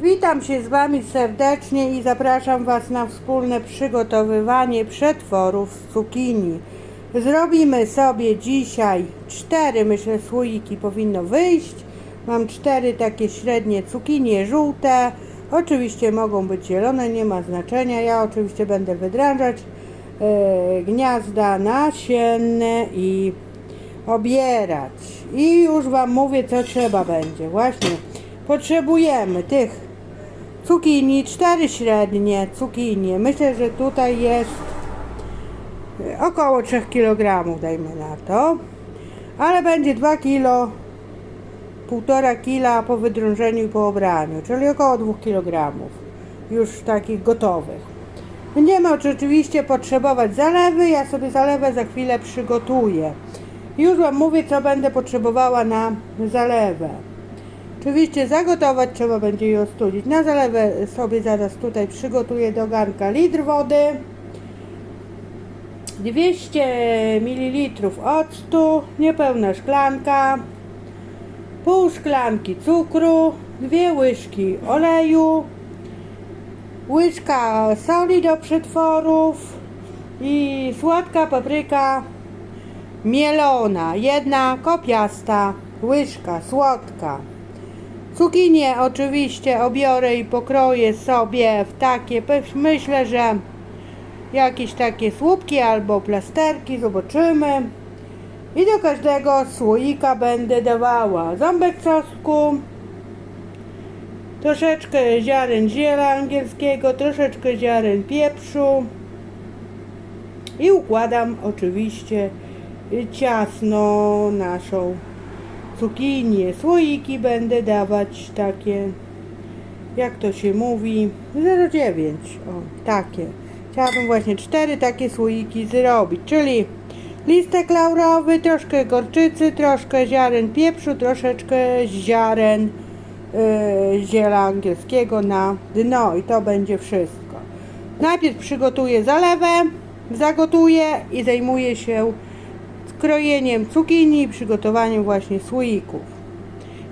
Witam się z Wami serdecznie i zapraszam Was na wspólne przygotowywanie przetworów z cukinii. Zrobimy sobie dzisiaj cztery, myślę, słoiki powinno wyjść. Mam cztery takie średnie cukinie żółte. Oczywiście mogą być zielone, nie ma znaczenia. Ja oczywiście będę wydrążać e, gniazda nasienne i obierać. I już Wam mówię, co trzeba będzie. Właśnie potrzebujemy tych cukinii, cztery średnie cukinie. Myślę, że tutaj jest e, około 3 kg, dajmy na to. Ale będzie 2 kg, 1,5 kg po wydrążeniu i po obraniu, czyli około 2 kg już takich gotowych. Będziemy oczywiście potrzebować zalewy. Ja sobie zalewę za chwilę przygotuję. Już Wam mówię, co będę potrzebowała na zalewę. Oczywiście zagotować trzeba będzie je ostudzić. Na zalewę sobie zaraz tutaj przygotuję do garnka litr wody. 200 ml octu, niepełna szklanka, pół szklanki cukru, dwie łyżki oleju, łyżka soli do przetworów i słodka papryka mielona, jedna kopiasta łyżka słodka. Cukinie oczywiście obiorę i pokroję sobie w takie, myślę, że jakieś takie słupki albo plasterki, zobaczymy. I do każdego słoika będę dawała ząbek czosnku, troszeczkę ziaren ziela angielskiego, troszeczkę ziaren pieprzu i układam oczywiście ciasno naszą cukinię. Słoiki będę dawać takie, jak to się mówi, 0,9. O, takie. Chciałabym właśnie cztery takie słoiki zrobić, czyli listek laurowy, troszkę gorczycy, troszkę ziaren pieprzu, troszeczkę ziaren yy, ziela angielskiego na dno i to będzie wszystko. Najpierw przygotuję zalewę, zagotuję i zajmuję się krojeniem cukinii i przygotowaniem właśnie słoików.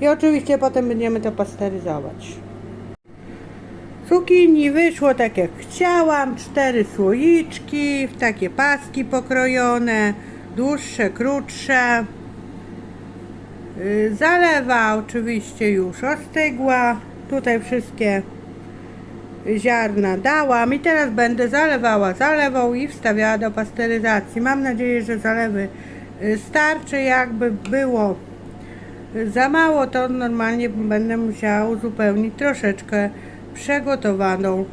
I oczywiście potem będziemy to pasteryzować. Cukinii wyszło tak jak chciałam, cztery słoiczki, w takie paski pokrojone, dłuższe, krótsze. Yy, Zalewa oczywiście już ostygła. Tutaj wszystkie ziarna dałam i teraz będę zalewała zalewą i wstawiała do pasteryzacji. Mam nadzieję, że zalewy y, starczy. Jakby było za mało, to normalnie będę musiała uzupełnić troszeczkę przegotowaną y,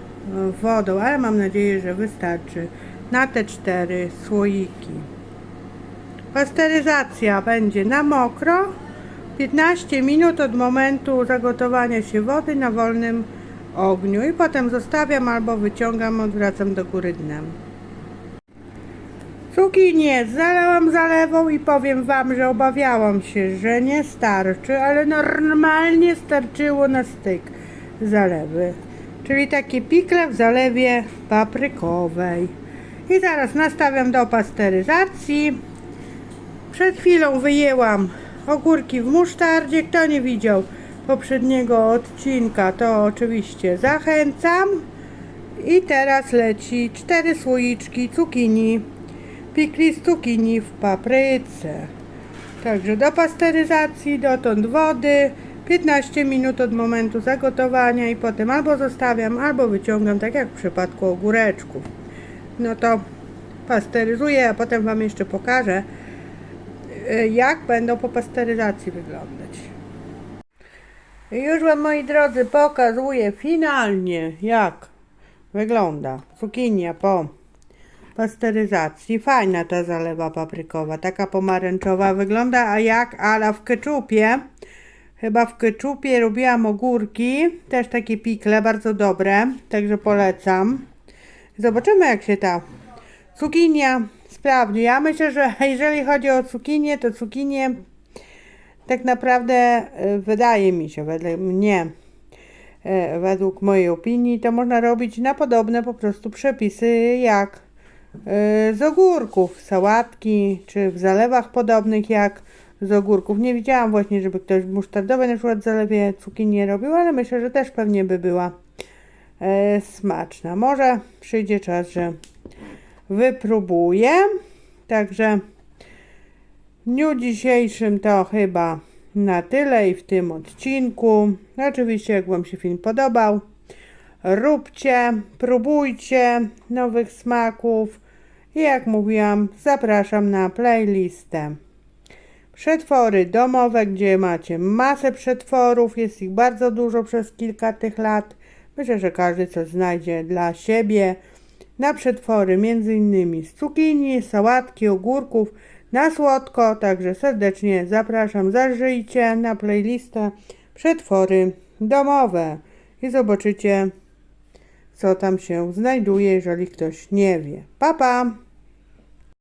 wodą, ale mam nadzieję, że wystarczy na te cztery słoiki. Pasteryzacja będzie na mokro 15 minut od momentu zagotowania się wody na wolnym ogniu i potem zostawiam albo wyciągam, odwracam do góry dnem. Cukinie zalałam zalewą i powiem Wam, że obawiałam się, że nie starczy, ale normalnie starczyło na styk zalewy. Czyli takie pikle w zalewie paprykowej. I zaraz nastawiam do pasteryzacji. Przed chwilą wyjęłam ogórki w musztardzie. Kto nie widział poprzedniego odcinka, to oczywiście zachęcam. I teraz leci cztery słoiczki cukinii, pikli z cukinii w papryce. Także do pasteryzacji, dotąd wody, 15 minut od momentu zagotowania i potem albo zostawiam, albo wyciągam, tak jak w przypadku ogóreczków. No to pasteryzuję, a potem Wam jeszcze pokażę, y, jak będą po pasteryzacji wyglądać. Już Wam, moi drodzy, pokazuję finalnie, jak wygląda cukinia po pasteryzacji. Fajna ta zalewa paprykowa, taka pomarańczowa wygląda, a jak ala w keczupie. Chyba w keczupie robiłam ogórki, też takie pikle, bardzo dobre, także polecam. Zobaczymy, jak się ta cukinia sprawdzi. Ja myślę, że jeżeli chodzi o cukinię, to cukinię tak naprawdę y, wydaje mi się, wedle mnie, y, według mojej opinii, to można robić na podobne po prostu przepisy jak y, z ogórków, sałatki, czy w zalewach podobnych jak z ogórków. Nie widziałam właśnie, żeby ktoś musztardowej na przykład w zalewie cukinii robił, ale myślę, że też pewnie by była smaczna. Może przyjdzie czas, że wypróbuję. Także dniu dzisiejszym to chyba na tyle i w tym odcinku. Oczywiście, jak Wam się film podobał, róbcie, próbujcie nowych smaków. I jak mówiłam, zapraszam na playlistę. Przetwory domowe, gdzie macie masę przetworów, jest ich bardzo dużo przez kilka tych lat. Myślę, że każdy coś znajdzie dla siebie. Na przetwory innymi z cukinii, sałatki, ogórków, na słodko, także serdecznie zapraszam, zażyjcie na playlistę przetwory domowe i zobaczycie, co tam się znajduje, jeżeli ktoś nie wie. Pa, pa!